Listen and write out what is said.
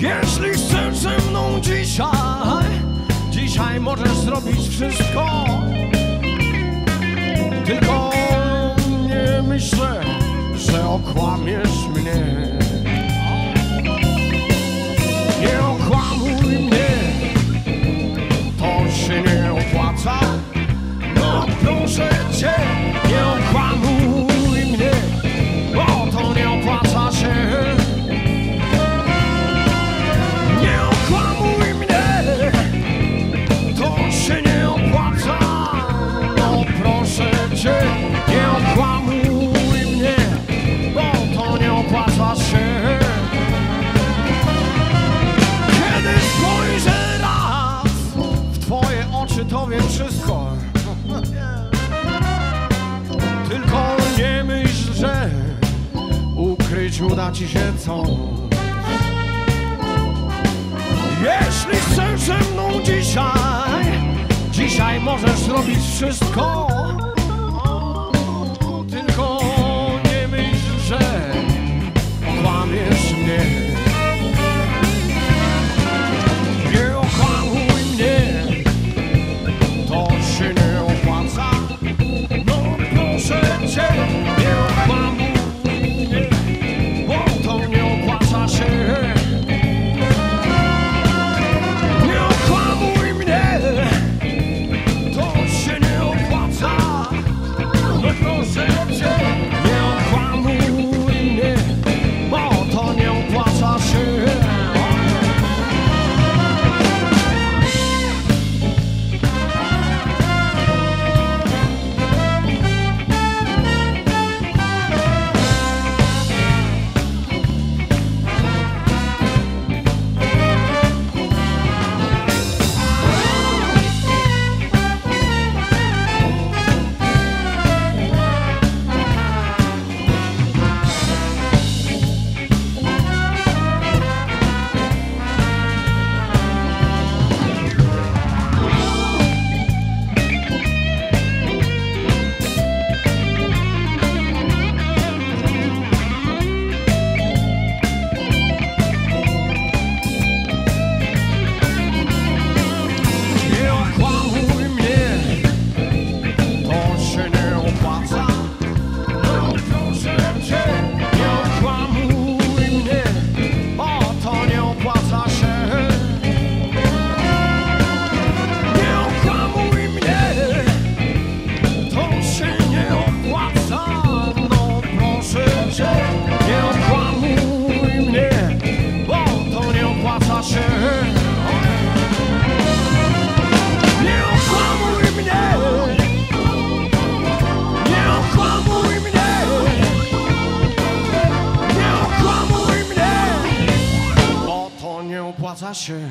Jeśli chcesz ze mną dzisiaj, dzisiaj możesz zrobić wszystko. Tylko nie myślę, że okłamiesz. uda ci się coś. Jeśli chcesz ze mną dzisiaj, dzisiaj możesz robić wszystko. nie opłaca się.